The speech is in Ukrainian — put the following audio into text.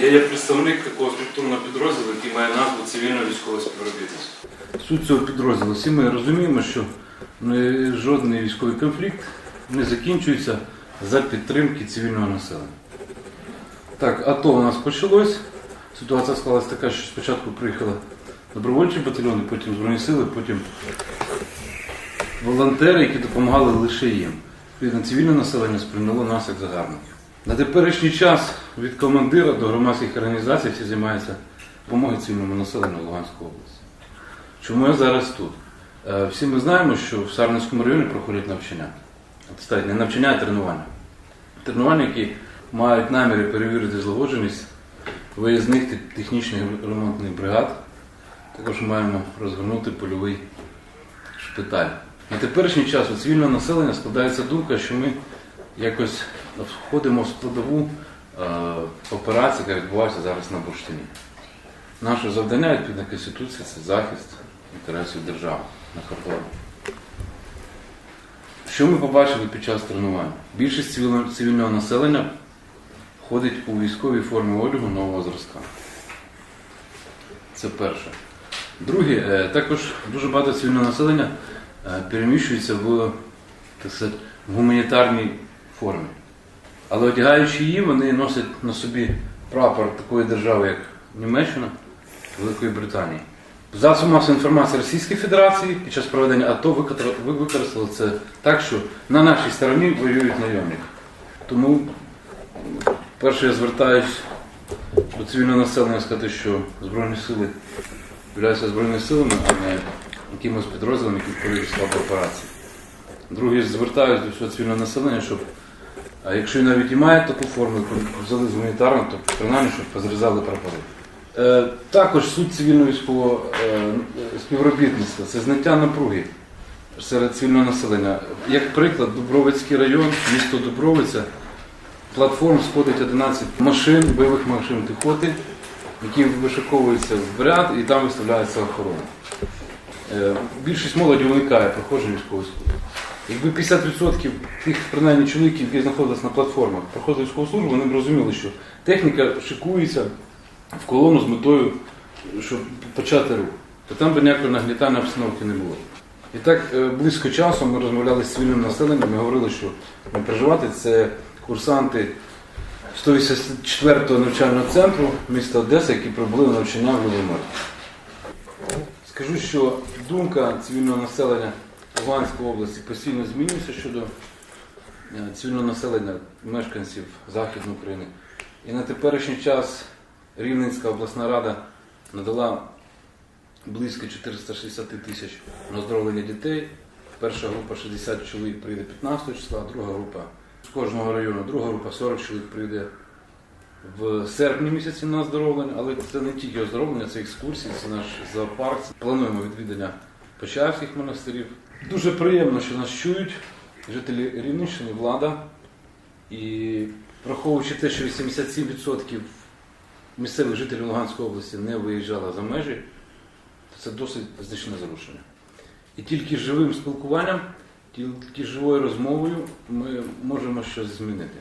Я є представник такого структурного підрозділу, який має назву цивільно-військове співробітництво. Суть цього підрозділу. Всі ми розуміємо, що ну, жодний військовий конфлікт не закінчується за підтримки цивільного населення. Так, АТО у нас почалось. Ситуація склалася така, що спочатку приїхали добровольчі батальйони, потім Збройні сили, потім волонтери, які допомагали лише їм. Відповідно, цивільне населення сприйняло нас як загарбників. На теперішній час від командира до громадських організацій всі займаються допомогою цивільному населенню Луганської області. Чому я зараз тут? Е, Всі ми знаємо, що в Сарненському районі проходять навчання. Стать, не навчання, а тренування. Тренування, які мають наміри перевірити злагодженість виїзних технічних ремонтних бригад. Також маємо розгорнути польовий шпиталь. На теперішній час у цивільного населення складається думка, що ми якось входимо в складову е, операції, яка відбувається зараз на бурштині. Наше завдання відповідно Конституції це захист інтересів держави на кордоні. Що ми побачили під час тренувань? Більшість цивільного, населення ходить у військовій формі одягу нового зразка. Це перше. Друге, е, також дуже багато цивільного населення е, переміщується в, так сказати, в гуманітарній формі. Але одягаючи її, вони носять на собі прапор такої держави, як Німеччина, Великої Британії. Засоби масової інформації Російської Федерації під час проведення АТО використали це так, що на нашій стороні воюють найомники. Тому, перше, я звертаюсь до цивільного населення сказати, що Збройні сили являються збройними силами, а не якимось підрозділом, входить в склад операції. Друге, звертаюся до всього цивільного населення, щоб а якщо навіть і має таку форму, то взяли з гуманітарну, то принаймні, щоб позрізали прапори. Е, також суть цивільно-військового е, співробітництва це зняття напруги серед цивільного населення. Як приклад, Дубровицький район, місто Дубровиця, платформ сходить 11 машин, бойових машин піхоти, які вишиковуються в ряд і там виставляється охорона. Е, Більшість молоді уникає проходження військової служби. Якби 50% тих принаймні чоловіків, які знаходились на платформах, проходили військову службу, вони б розуміли, що техніка шикується в колону з метою, щоб почати рух. То там би ніякої нагнітальної обстановки не було. І так е, близько часу ми розмовляли з цивільним населенням і говорили, що не переживати це курсанти 184-го навчального центру міста Одеса, які прибули на навчання в Володимир. Скажу, що думка цивільного населення Луганської області постійно змінюється щодо е, цивільного населення мешканців Західної України. І на теперішній час Рівненська обласна рада надала близько 460 тисяч на оздоровлення дітей. Перша група 60 чоловік прийде 15 числа, друга група з кожного району, друга група 40 чоловік прийде в серпні місяці на оздоровлення, але це не тільки оздоровлення, це екскурсії, це наш зоопарк. Плануємо відвідання Почаївських монастирів. Дуже приємно, що нас чують жителі Рівненщини, влада. І враховуючи те, що 87% місцевих жителів Луганської області не виїжджали за межі, то це досить значне зарушення. І тільки живим спілкуванням, тільки живою розмовою ми можемо щось змінити.